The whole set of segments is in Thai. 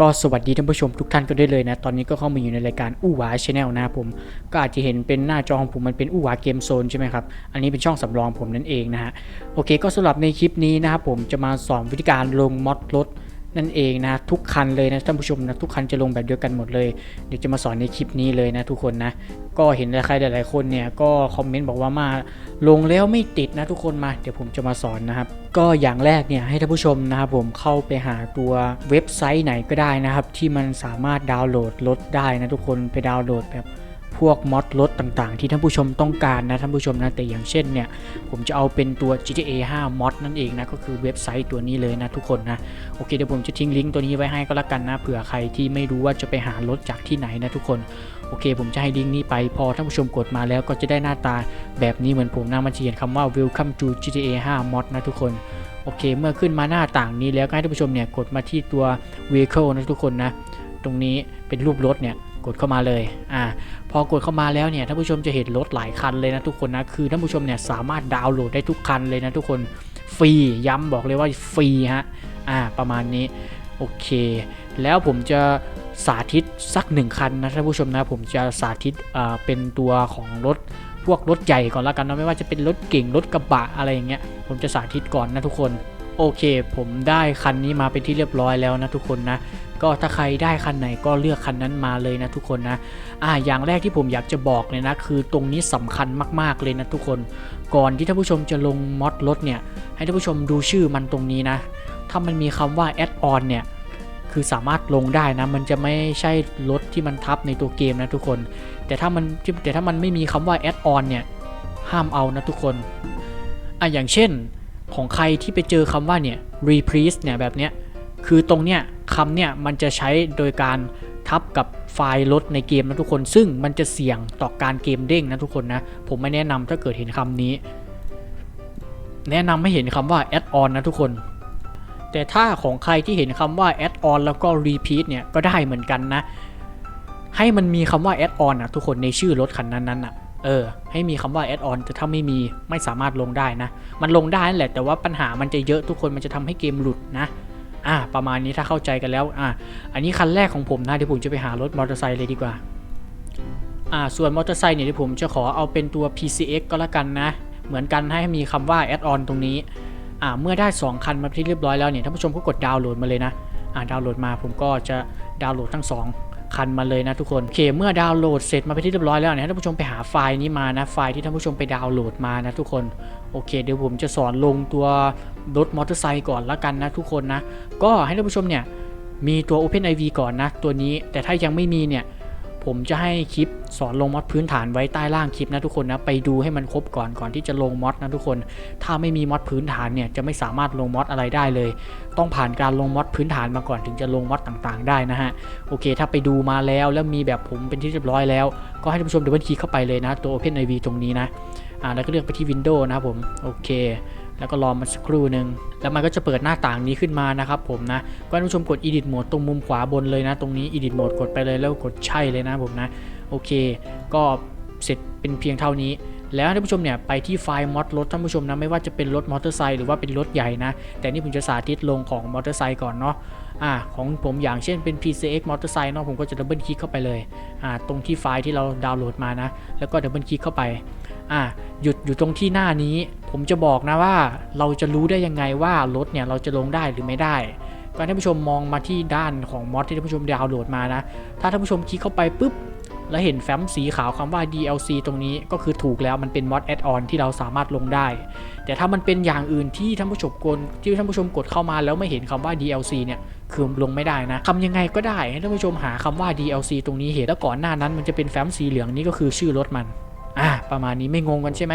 ก็สวัสดีท่านผู้ชมทุกท่านก็ได้เลยนะ ตอนนี้ก็เข้ามาอยู่ในรายการอู้หวาชแนลนะผม ก็อาจจะเห็นเป็นหน้าจอของผมมันเป็นอู้หวาเกมโซนใช่ไหมครับ อันนี้เป็นช่องสำรองผมนั่นเองนะฮะ โอเค ก็สำหรับในคลิปนี้นะครับผมจะมาสอนวิธีการลงมอดรถนั่นเองนะทุกคันเลยนะท่านผู้ชมนะทุกคันจะลงแบบเดียวกันหมดเลย เดี๋ยวจะมาสอนในคลิปนี้เลยนะทุกคนนะก็เห็นใครหลาย ๆ คนเนี่ยก็คอมเมนต์บอกว่ามาลงแล้วไม่ติดนะทุกคนมา เดี๋ยวผมจะมาสอนนะครับ ก็อย่างแรกเนี่ยให้ท่านผู้ชมนะครับผมเข้าไปหาตัวเว็บไซต์ไหนก็ได้นะครับ ที่มันสามารถดาวน์โหลดรถได้นะทุกคนไปดาวน์โหลดแบบ พวกมอดรถต่างๆ ที่ท่านผู้ชมต้องการนะท่านผู้ชมนะแต่อย่างเช่นเนี่ยผมจะเอาเป็นตัว GTA 5 mod นั่นเองนะก็คือเว็บไซต์ตัวนี้เลยนะทุกคนนะโอเคเดี๋ยวผมจะทิ้งลิงก์ตัวนี้ไว้ให้ก็แล้วกันนะเผื่อใครที่ไม่รู้ว่าจะไปหารถจากที่ไหนนะทุกคนโอเค ผมจะให้ลิงก์นี้ไปพอท่านผู้ชมกดมาแล้วก็จะได้หน้าตาแบบนี้เหมือนผมนะมันจะเขียนคำว่า welcome to GTA 5 mod นะทุกคนโอเค เมื่อขึ้นมาหน้าต่างนี้แล้วก็ให้ท่านผู้ชมเนี่ยกดมาที่ตัว vehicle นะทุกคนนะตรงนี้เป็นรูปรถเนี่ย กดเข้ามาเลยอ่าพอกดเข้ามาแล้วเนี่ยท่านผู้ชมจะเห็นรถหลายคันเลยนะทุกคนนะคือท่านผู้ชมเนี่ยสามารถดาวน์โหลดได้ทุกคันเลยนะทุกคนฟรีย้ำบอกเลยว่าฟรีฮะอ่าประมาณนี้โอเค แล้วผมจะสาธิตสักหนึ่งคันนะท่านผู้ชมนะผมจะสาธิตอ่าเป็นตัวของรถพวกรถใหญ่ก่อนละกันนะไม่ว่าจะเป็นรถเก่งรถกระบะอะไรอย่างเงี้ยผมจะสาธิตก่อนนะทุกคน โอเค ผมได้คันนี้มาเป็นที่เรียบร้อยแล้วนะทุกคนนะ ก็ถ้าใครได้คันไหนก็เลือกคันนั้นมาเลยนะทุกคนนะอ่าอย่างแรกที่ผมอยากจะบอกเลยนะ คือตรงนี้สำคัญมากๆเลยนะทุกคน ก่อนที่ท่านผู้ชมจะลงมอดรถเนี่ย ให้ท่านผู้ชมดูชื่อมันตรงนี้นะ ถ้ามันมีคำว่า add on เนี่ยคือสามารถลงได้นะ มันจะไม่ใช่รถที่มันทับในตัวเกมนะทุกคน แต่ถ้ามันแต่ถ้ามันไม่มีคำว่า add on เนี่ยห้ามเอานะทุกคนอะอย่างเช่นของใครที่ไปเจอคำว่าเนี่ย reprise เนี่ยแบบเนี้ย คือตรงเนี้ยคำเนี่ยมันจะใช้โดยการทับกับไฟล์รถในเกมนะทุกคน ซึ่งมันจะเสี่ยงต่อการเกมเด้งนะทุกคนนะ ผมไม่แนะนำถ้าเกิดเห็นคำนี้ แนะนำให้เห็นคำว่า add on นะทุกคน แต่ถ้าของใครที่เห็นคำว่า add on แล้วก็ repeat เนี่ยก็ได้เหมือนกันนะ ให้มันมีคำว่า add on นะทุกคนในชื่อรถคันนั้นๆอะเออให้มีคำว่า add on แต่ถ้าไม่มีไม่สามารถลงได้นะ มันลงได้นั่นแหละแต่ว่าปัญหามันจะเยอะทุกคนมันจะทำให้เกมหลุดนะ อะประมาณนี้ถ้าเข้าใจกันแล้วอะอันนี้คันแรกของผมนะเดี๋ยวผมจะไปหารถมอเตอร์ไซค์เลยดีกว่าอ่าส่วนมอเตอร์ไซค์เนี่ยเดี๋ยวผมจะขอเอาเป็นตัว PCX ก็แล้วกันนะ เหมือนกันให้มีคำว่า add on ตรงนี้อ่าเมื่อได้ 2 คันมาที่เรียบร้อยแล้วเนี่ยท่านผู้ชมก็กดดาวน์โหลดมาเลยนะอ่าดาวน์โหลดมาผมก็จะดาวน์โหลดทั้ง 2 คัญมาเลยนะทุกคนโอเคเมื่อดาวน์โหลดเสร็จมาเป็นที่เรียบร้อยแล้วเนี่ยให้ท่านผู้ชมไปหาไฟล์นี้มานะไฟล์ที่ท่านผู้ชมไปดาวน์โหลดมานะทุกคนโอเคเดี๋ยวผมจะสอนลงตัวรถมอเตอร์ไซค์ก่อนละกันนะทุกคนนะก็ให้ท่านผู้ชมเนี่ยมีตัว OpenIV ก่อนนะตัวนี้แต่ถ้ายังไม่มีเนี่ย ผมจะให้คลิปสอนลงมอดพื้นฐานไว้ใต้ล่างคลิปนะทุกคนนะไปดูให้มันครบก่อนก่อนที่จะลงมอดนะทุกคน ถ้าไม่มีมอดพื้นฐานเนี่ยจะไม่สามารถลงมอดอะไรได้เลย ต้องผ่านการลงมอดพื้นฐานมาก่อนถึงจะลงมอดต่างๆ ได้นะฮะโอเค ถ้าไปดูมาแล้วแล้วมีแบบผมเป็นที่เรียบร้อยแล้ว ก็ให้ท่านผู้ชมดับเบิลคลิกเข้าไปเลยนะตัว OpenIV ตรงนี้นะอ่าแล้วก็เลือกไปที่ Windows นะครับผมโอเค แล้วก็รอมันสักครู่หนึ่งแล้วมันก็จะเปิดหน้าต่างนี้ขึ้นมานะครับผมนะก็ท่านผู้ชมกด Edit Mode ตรงมุมขวาบนเลยนะ ตรงนี้ Edit Mode กดไปเลยแล้วกดใช่เลยนะผมนะโอเค ก็เสร็จเป็นเพียงเท่านี้แล้วท่านผู้ชมเนี่ยไปที่ไฟล์มอดรถท่านผู้ชมนะไม่ว่าจะเป็นรถมอเตอร์ไซค์หรือว่าเป็นรถใหญ่นะ แต่นี่ผมจะสาธิตลงของมอเตอร์ไซค์ก่อนเนาะอ่าของผมอย่างเช่นเป็น PCX มอเตอร์ไซค์เนาะผมก็จะดับเบิลคลิกเข้าไปเลยอ่าตรงที่ไฟล์ที่เราดาวน์โหลดมานะ แล้วก็ดับเบิลคลิกเข้าไป อ่าหยุดอยู่ตรงที่หน้านี้ ผมจะบอกนะว่าเราจะรู้ได้ยังไงว่ารถเนี่ยเราจะลงได้หรือไม่ได้ก็ท่านผู้ชมมองมาที่ด้านของมอดที่ท่านผู้ชมดาวน์โหลดมานะ ถ้าท่านผู้ชมคลิกเข้าไปปุ๊บ แล้วเห็นแฟ้มสีขาวคำว่า DLC ตรงนี้ก็คือถูกแล้วมันเป็นมอดแอดออนที่เราสามารถลงได้ แต่ถ้ามันเป็นอย่างอื่นที่ท่านผู้ชมกดที่ท่านผู้ชมกดเข้ามาแล้วไม่เห็นคำว่า DLC เนี่ยคือลงไม่ได้นะทำยังไงก็ได้ให้ท่านผู้ชมหาคำว่า DLC ตรงนี้เห็นแล้วก่อนหน้านั้นมันจะเป็นแฟ้มสีเหลืองนี่ก็คือชื่อรถมัน อ่าประมาณนี้ไม่งงกันใช่ไหม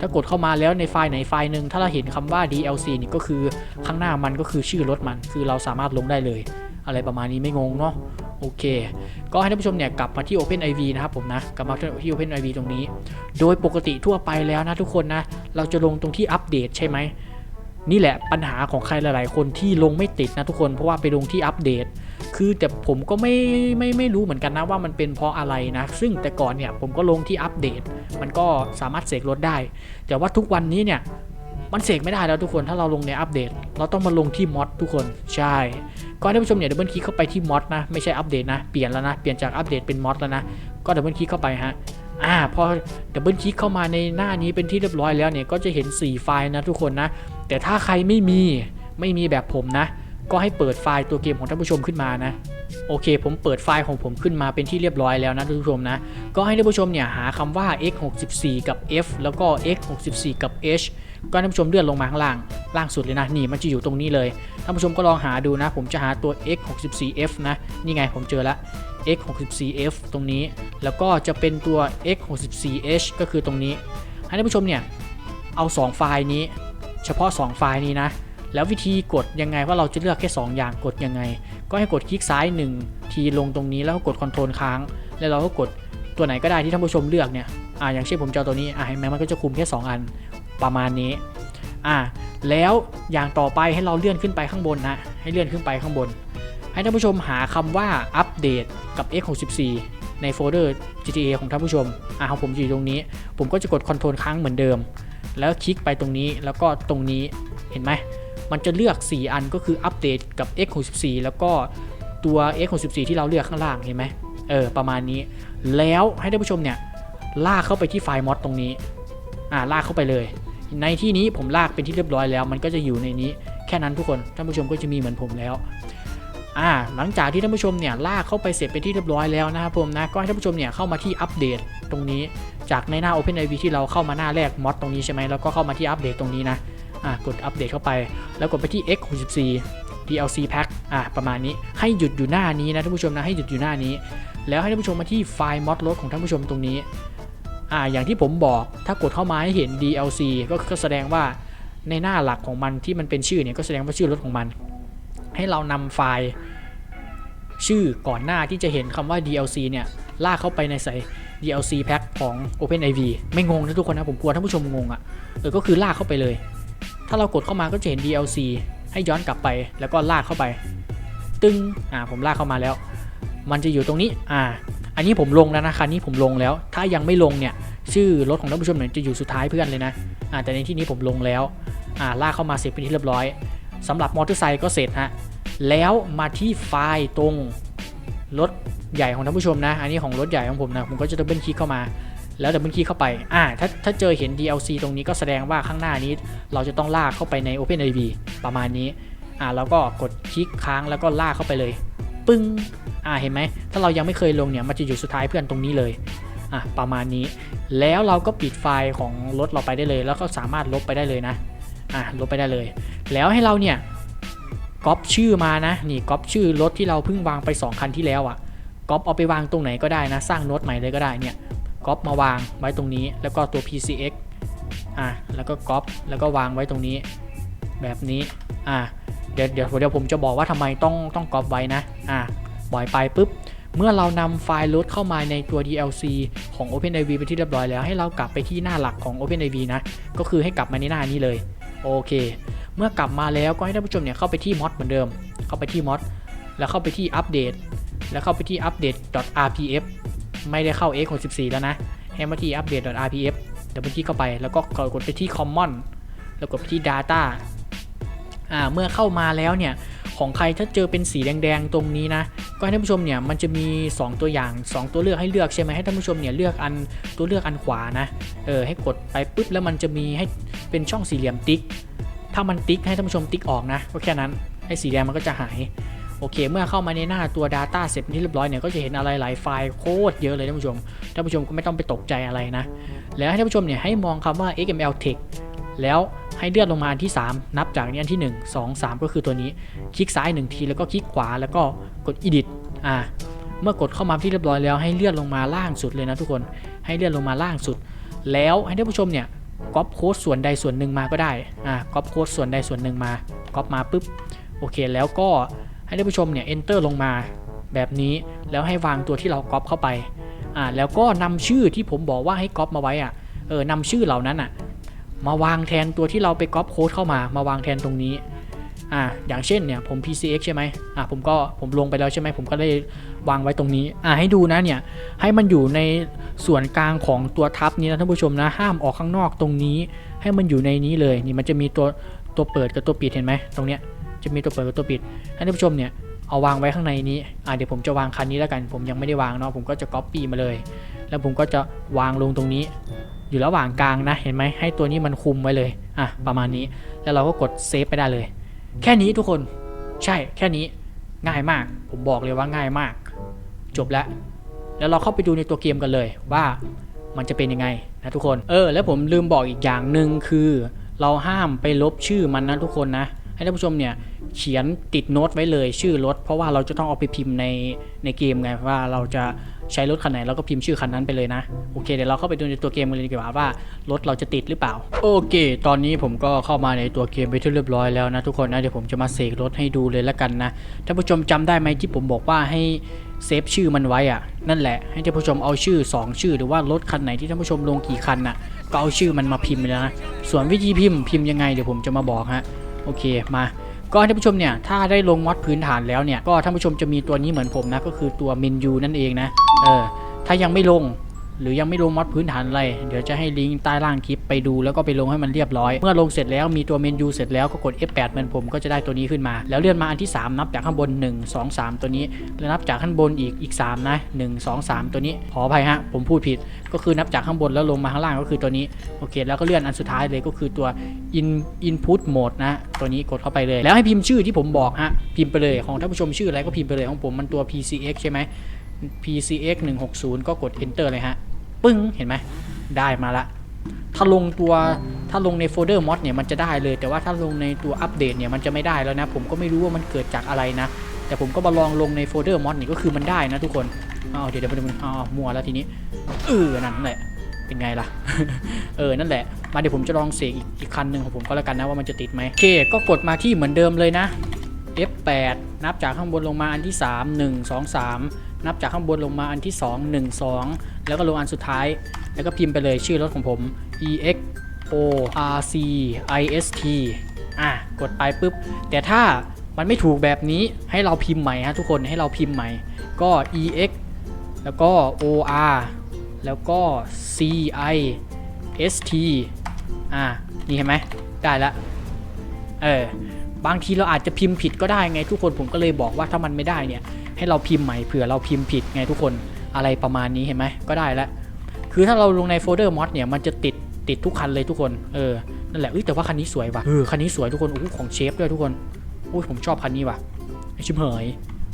ถ้ากดเข้ามาแล้วในไฟล์ไหนไฟล์หนึ่งถ้าเราเห็นคำว่า DLC นี่ก็คือข้างหน้ามันก็คือชื่อรถมัน คือเราสามารถลงได้เลย อะไรประมาณนี้ไม่งงเนาะโอเค ก็ให้ท่านผู้ชมเนี่ยกลับมาที่ OpenIV นะครับผมนะ กลับมาที่ OpenIV ตรงนี้ โดยปกติทั่วไปแล้วนะทุกคนนะ เราจะลงตรงที่อัปเดตใช่ไหม นี่แหละปัญหาของใครหลาย ๆ คนที่ลงไม่ติดนะทุกคน เพราะว่าไปลงที่อัปเดต คือแต่ผมก็ไม่ไม่ไม่รู้เหมือนกันนะว่ามันเป็นเพราะอะไรนะ ซึ่งแต่ก่อนเนี่ยผมก็ลงที่อัปเดต มันก็สามารถเสกรถได้ แต่ว่าทุกวันนี้เนี่ยมันเสกไม่ได้แล้วทุกคนถ้าเราลงในอัปเดต เราต้องมาลงที่มอดทุกคนใช่ก็ให้ท่านผู้ชมเนี่ยดับเบิลคลิกเข้าไปที่มอดนะไม่ใช่อัปเดตนะเปลี่ยนแล้วนะเปลี่ยนจากอัปเดตเป็นมอดแล้วนะก็ดับเบิลคลิกเข้าไปฮะอ่าพอดับเบิลคลิกเข้ามาในหน้านี้เป็นที่เรียบร้อยแล้วเนี่ยก็จะเห็น 4 ไฟล์นะทุกคนนะแต่ถ้าใครไม่มีไม่มีแบบผมนะ ก็ให้เปิดไฟล์ตัวเกมของท่านผู้ชมขึ้นมานะโอเค ผมเปิดไฟล์ของผมขึ้นมาเป็นที่เรียบร้อยแล้วนะท่านผู้ชมนะ ก็ให้ท่านผู้ชมเนี่ยหาคำว่า x64 กับ f แล้วก็ x64 กับ h ก็ท่านผู้ชมเลื่อนลงมาข้างล่าง ล่างสุดเลยนะ นี่มันจะอยู่ตรงนี้เลย ท่านผู้ชมก็ลองหาดูนะ ผมจะหาตัว x64f นะ นี่ไงผมเจอละ x64f ตรงนี้ แล้วก็จะเป็นตัว x64h ก็คือตรงนี้ ให้ท่านผู้ชมเนี่ย เอา 2 ไฟล์นี้ เฉพาะ 2 ไฟล์นี้นะ แล้ววิธีกดยังไงว่าเราจะเลือกแค่ 2 อย่างกดยังไง ก็ให้กดคลิกซ้าย 1 ทีลงตรงนี้แล้วก็กดคอนโทรลค้าง แล้วเราก็กดตัวไหนก็ได้ที่ท่านผู้ชมเลือกเนี่ยอ่าอย่างเช่นผมจะเอตัวนี้อ่าเห็นไหมมันก็จะคุมแค่ 2 อันประมาณนี้อ่าแล้วอย่างต่อไปให้เราเลื่อนขึ้นไปข้างบนนะให้เลื่อนขึ้นไปข้างบน ให้ท่านผู้ชมหาคำว่าอัปเดตกับ x64 ในโฟลเดอร์ GTA ของท่านผู้ชมอ่าของผมอยู่ตรงนี้ ผมก็จะกดคอนโทรลค้างเหมือนเดิม แล้วคลิกไปตรงนี้แล้วก็ตรงนี้เห็นไหม มันจะเลือก 4 อันก็คืออัปเดตกับ x64 แล้วก็ตัว x64 ที่เราเลือกข้างล่างเห็นไหมเออประมาณนี้ แล้วให้ท่านผู้ชมเนี่ยลากเข้าไปที่ไฟล์มอดตรงนี้อ่าลากเข้าไปเลย ในที่นี้ผมลากเป็นที่เรียบร้อยแล้ว มันก็จะอยู่ในนี้แค่นั้นทุกคนท่านผู้ชมก็จะมีเหมือนผมแล้วอ่าหลังจากที่ท่านผู้ชมเนี่ยลากเข้าไปเสร็จเป็นที่เรียบร้อยแล้วนะครับผมนะก็ให้ท่านผู้ชมเนี่ยเข้ามาที่อัปเดตตรงนี้ จากในหน้า OpenIV ที่เราเข้ามาหน้าแรกมอดตรงนี้ใช่ไหมแล้วก็เข้ามาที่อัปเดตตรงนี้นะ อ่ากดอัปเดตเข้าไป แล้วกดไปที่ x64 DLC pack อ่าประมาณนี้ให้หยุดอยู่หน้านี้นะท่านผู้ชมนะให้หยุดอยู่หน้านี้ แล้วให้ท่านผู้ชมมาที่ไฟล์ mod รถของท่านผู้ชมตรงนี้อ่าอย่างที่ผมบอกถ้ากดเข้ามาให้เห็น DLC ก็ก็แสดงว่าในหน้าหลักของมันที่มันเป็นชื่อเนี่ยก็แสดงว่าชื่อรถของมัน ให้เรานำไฟล์ชื่อก่อนหน้าที่จะเห็นคำว่า DLC เนี่ยลากเข้าไปในใส่ DLC pack ของ OpenIV ไม่งงนะทุกคนนะผมกลัวท่านผู้ชมงงอะ่ะเออก็คือลากเข้าไปเลย ถ้าเรากดเข้ามาก็จะเห็น DLC ให้ย้อนกลับไปแล้วก็ลากเข้าไป ตึงอ่าผมลากเข้ามาแล้ว มันจะอยู่ตรงนี้อ่าอันนี้ผมลงแล้วนะคันนี้ผมลงแล้ว ถ้ายังไม่ลงเนี่ยชื่อรถของท่านผู้ชมเนี่ยจะอยู่สุดท้ายเพื่อนเลยนะอ่าแต่ในที่นี้ผมลงแล้วอ่าลากเข้ามาเสร็จเป็นที่เรียบร้อยสำหรับมอเตอร์ไซค์ก็เสร็จฮะแล้วมาที่ไฟล์ตรงรถใหญ่ของท่านผู้ชมนะ อันนี้ของรถใหญ่ของผมนะผมก็จะดับเบิลคลิกเข้ามา แล้วดับเบิลคลิกเข้าไป อ่า ถ้าถ้าเจอเห็น DLC ตรงนี้ก็แสดงว่าข้างหน้านี้ เราจะต้องลากเข้าไปใน OpenIV ประมาณนี้ อ่าแล้วก็กดคลิกค้างแล้วก็ลากเข้าไปเลย ปึ้ง อ่า เห็นไหม ถ้าเรายังไม่เคยลงเนี่ย มันจะอยู่สุดท้ายเพื่อนตรงนี้เลย อะ ประมาณนี้ แล้วเราก็ปิดไฟล์ของรถเราไปได้เลย แล้วก็สามารถลบไปได้เลยนะ อะ ลบไปได้เลย แล้วให้เราเนี่ยก๊อปชื่อมานะ นี่ก๊อปชื่อรถที่เราเพิ่งวางไป 2 คันที่แล้วอะ่ะก๊อปเอาไปวางตรงไหนก็ได้นะ สร้างโน้ตใหม่เลยก็ได้เนี่ย ก๊อปมาวางไว้ตรงนี้ แล้วก็ตัว PCX อะแล้วก็ก๊อปแล้วก็วางไว้ตรงนี้ แบบนี้อะเดี๋ยวเดี๋ยวเดี๋ยวผมจะบอกว่าทำไมต้องต้องก๊อปไว้นะอะปล่อยไปปุ๊บเมื่อเรานำไฟล์โหลดเข้ามาในตัว DLC ของ OpenIV ไปนที่เรียบร้อยแล้วให้เรากลับไปที่หน้าหลักของ OpenIV นะก็คือให้กลับมาในหน้านี้เลยโอเค เมื่อกลับมาแล้วก็ให้ท่านผู้ชมเนี่ยเข้าไปที่มอดเหมือนเดิม เข้าไปที่มอดแล้วเข้าไปที่อัปเดตแล้วเข้าไปที่อัปเดต .rpf ไม่ได้เข้า x64 แล้วนะให้มาที่ update.rpf เดี๋ยวไปที่เข้าไปแล้วก็กดไปที่ common แล้วกดไปที่ data อ่าเมื่อเข้ามาแล้วเนี่ยของใครถ้าเจอเป็นสีแดงๆตรงนี้นะก็ให้ท่านผู้ชมเนี่ยมันจะมี 2 ตัวอย่าง 2 ตัวเลือกให้เลือกใช่ไหมให้ท่านผู้ชมเนี่ยเลือกอันตัวเลือกอันขวานะเออให้กดไปปุ๊บแล้วมันจะมีให้เป็นช่องสี่เหลี่ยมติ๊ก ถ้ามันติ๊กให้ท่านผู้ชมติ๊กออกนะก็แค่นั้นให้สีแดงมันก็จะหาย โอเค เมื่อเข้ามาในหน้าตัว Data เสร็จเป็นที่เรียบร้อยเนี่ยก็จะเห็นอะไรหลายไฟล์โคตรเยอะเลยท่านผู้ชมท่านผู้ชมก็ไม่ต้องไปตกใจอะไรนะ แล้วให้ท่านผู้ชมเนี่ยให้มองคำว่า XML text แล้วให้เลื่อนลงมาอันที่ 3 นับจากนี้อันที่ 1 2 3 ก็คือตัวนี้ คลิกซ้าย 1 ที แล้วก็คลิกขวาแล้วก็กด edit อ่า เมื่อกดเข้ามาที่เรียบร้อยแล้วให้เลื่อนลงมาล่างสุดเลยนะทุกคน ให้เลื่อนลงมาล่างสุด แล้วให้ท่านผู้ชมเนี่ยก๊อปโค้ดส่วนใดส่วนหนึ่งมาก็ได้ อ่า ก๊อปโค้ดส่วนใดส่วนหนึ่งมา ก๊อปมาปุ๊บ โอเค แล้วก็ ให้ท่านผู้ชมเนี่ย enter ลงมาแบบนี้แล้วให้วางตัวที่เราก๊อปเข้าไปอ่าแล้วก็นำชื่อที่ผมบอกว่าให้ก๊อปมาไว้อะเออนำชื่อเหล่านั้นอะมาวางแทนตัวที่เราไปก๊อปโค้ดเข้ามามาวางแทนตรงนี้อ่าอย่างเช่นเนี่ยผม PCX ใช่ไหมอ่าผมก็ผมลงไปแล้วใช่ไหมผมก็ได้วางไว้ตรงนี้อ่าให้ดูนะเนี่ยให้มันอยู่ในส่วนกลางของตัวทับนี้นะท่านผู้ชมนะห้ามออกข้างนอกตรงนี้ ให้มันอยู่ในนี้เลยนี่มันจะมีตัวตัวเปิดกับตัวปิดเห็นไหมตรงเนี้ย จะมีตัวเปิดกับตัวปิด ให้ท่านผู้ชมเนี่ยเอาวางไว้ข้างในนี้อ่าเดี๋ยวผมจะวางคันนี้แล้วกัน ผมยังไม่ได้วางเนาะผมก็จะก๊อปปี้มาเลย แล้วผมก็จะวางลงตรงนี้ อยู่ระหว่างกลางนะเห็นไหมให้ตัวนี้มันคุมไว้เลยอะประมาณนี้แล้วเราก็กดเซฟไปได้เลย แค่นี้ทุกคนใช่แค่นี้ง่ายมาก ผมบอกเลยว่าง่ายมาก จบแล้ว แล้วเราเข้าไปดูในตัวเกมกันเลยว่ามันจะเป็นยังไงนะทุกคน เออ แล้วผมลืมบอกอีกอย่างหนึ่งคือ เราห้ามไปลบชื่อมันนะทุกคนนะ ให้ท่านผู้ชมเนี่ยเขียนติดโน้ตไว้เลยชื่อรถ เพราะว่าเราจะต้องเอาไปพิมพ์ในในเกมไงว่าเราจะใช้รถคันไหนเราก็พิมพ์ชื่อคันนั้นไปเลยนะโอเคเดี๋ยวเราเข้าไปดูในตัวเกมกันเลยดีกว่าว่ารถเราจะติดหรือเปล่า โอเค ตอนนี้ผมก็เข้ามาในตัวเกมไปที่เรียบร้อยแล้วนะทุกคนนะเดี๋ยวผมจะมาเสกรถให้ดูเลยละกันนะท่านผู้ชมจำได้ไหมที่ผมบอกว่าให้เซฟชื่อมันไว้อะนั่นแหละให้ท่านผู้ชมเอาชื่อ 2 ชื่อ หรือว่ารถคันไหนที่ท่านผู้ชมลงกี่คันน่ะก็เอาชื่อมันมาพิมพ์เลยนะส่วนวิธีพิมพ์พิมพ์ยังไงเดี๋ยวผมจะมาบอกฮะ โอเคมาก็ท่านผู้ชมเนี่ยถ้าได้ลงมอดพื้นฐานแล้วเนี่ยก็ท่านผู้ชมจะมีตัวนี้เหมือนผมนะก็คือตัวเมนูนั่นเองนะเออถ้ายังไม่ลง หรือยังไม่ลงมอดพื้นฐานอะไร เดี๋ยวจะให้ลิงก์ใต้ล่างคลิปไปดูแล้วก็ไปลงให้มันเรียบร้อย เมื่อลงเสร็จแล้วมีตัวเมนูเสร็จแล้วก็กด F8 เหมือนผมก็จะได้ตัวนี้ขึ้นมา แล้วเลื่อนมาอันที่ 3 นับจากข้างบน 1 2 3 ตัวนี้ แล้วนับจากข้างบนอีกอีก 3 นะ 1 2 3 ตัวนี้ ขออภัยฮะ ผมพูดผิด ก็คือนับจากข้างบนแล้วลงมาข้างล่างก็คือตัวนี้ โอเค แล้วก็เลื่อนอันสุดท้ายเลยก็คือตัว in input mode นะ ตัวนี้กดเข้าไปเลย แล้วให้พิมพ์ชื่อที่ผมบอกฮะ พิมพ์ไปเลยของท่านผู้ชมชื่ออะไรก็พิมพ์ไปเลยของผมมันตัว PCX ใช่ไหม PCX 160 ก็กด enter เลยฮะ ปึ้งเห็นไหมได้มาละ ถ้าลงตัวถ้าลงในโฟลเดอร์มอดเนี่ยมันจะได้เลย แต่ว่าถ้าลงในตัวอัปเดตเนี่ยมันจะไม่ได้แล้วนะ ผมก็ไม่รู้ว่ามันเกิดจากอะไรนะ แต่ผมก็มาลองลงในโฟลเดอร์มอดนี่ก็คือมันได้นะทุกคนอ้าวเดี๋ยวเดี๋ยวมันอ้าวมัวแล้วทีนี้เออนั่นแหละเป็นไงล่ะ เออ นั่นแหละ มาเดี๋ยวผมจะลองเสกอีกอีกคันหนึ่งของผมก็แล้วกันนะว่ามันจะติดไหมโอเค ก็กดมาที่เหมือนเดิมเลยนะ F8 นับจากข้างบนลงมาอันที่ 3 1 2 3 นับจากข้างบนลงมาอันที่ 2 1 2 แล้วก็ลงอันสุดท้าย แล้วก็พิมพ์ไปเลยชื่อรถของผม EX O R C I S T อะกดไปปุ๊บ แต่ถ้ามันไม่ถูกแบบนี้ให้เราพิมพ์ใหม่ฮะทุกคนให้เราพิมพ์ใหม่ ก็ EX แล้วก็ O R แล้วก็ C I S T อะนี่เห็นไหมได้ละเออบางทีเราอาจจะพิมพ์ผิดก็ได้ไงทุกคนผมก็เลยบอกว่าถ้ามันไม่ได้เนี่ย ให้เราพิมพ์ใหม่เผื่อเราพิมพ์ผิดไงทุกคนอะไรประมาณนี้เห็นไหมก็ได้แล้วคือถ้าเราลงในโฟลเดอร์มอดเนี่ยมันจะติดติดทุกคันเลยทุกคนเออนั่นแหละเอ้ยแต่ว่าคันนี้สวยว่ะเออคันนี้สวยทุกคนโอ้โหของเชฟด้วยทุกคนโอ้ยผมชอบคันนี้ว่ะไอชิมเหย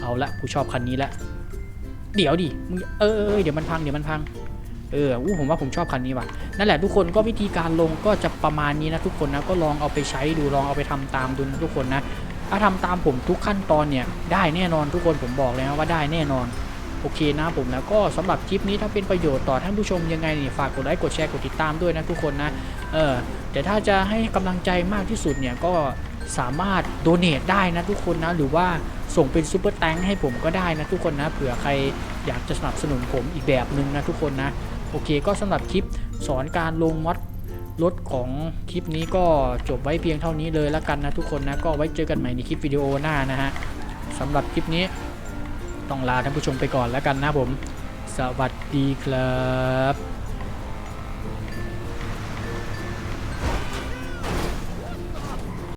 เอาละกูชอบคันนี้ละเดี๋ยวดิมึงเออเออเออเดี๋ยวมันพังเดี๋ยวมันพังเอออู้ผมว่าผมชอบคันนี้ว่ะนั่นแหละทุกคนก็วิธีการลงก็จะประมาณนี้นะทุกคนนะก็ลองเอาไปใช้ดูลองเอาไปทำตามดูนะทุกคนนะ ถ้าทำตามผมทุกขั้นตอนเนี่ยได้แน่นอนทุกคนผมบอกเลยนะว่าได้แน่นอนโอเคนะผมแล้วก็สำหรับคลิปนี้ถ้าเป็นประโยชน์ต่อท่านผู้ชมยังไงนี่ฝากกดไลค์กดแชร์กดติดตามด้วยนะทุกคนนะเออแต่ถ้าจะให้กำลังใจมากที่สุดเนี่ยก็สามารถโดเน a ได้นะทุกคนนะหรือว่าส่งเป็นซูเปอร์แตงให้ผมก็ได้นะทุกคนนะเผื่อใครอยากจะสนับสนุนผมอีกแบบหนึ่งนะทุกคนนะโอเคก็สำหรับคลิปสอนการลงมอด รถของคลิปนี้ก็จบไว้เพียงเท่านี้เลยแล้วกันนะทุกคนนะก็ไว้เจอกันใหม่ในคลิปวิดีโอหน้านะฮะสำหรับคลิปนี้ต้องลาท่านผู้ชมไปก่อนแล้วกันนะผม สวัสดีครับ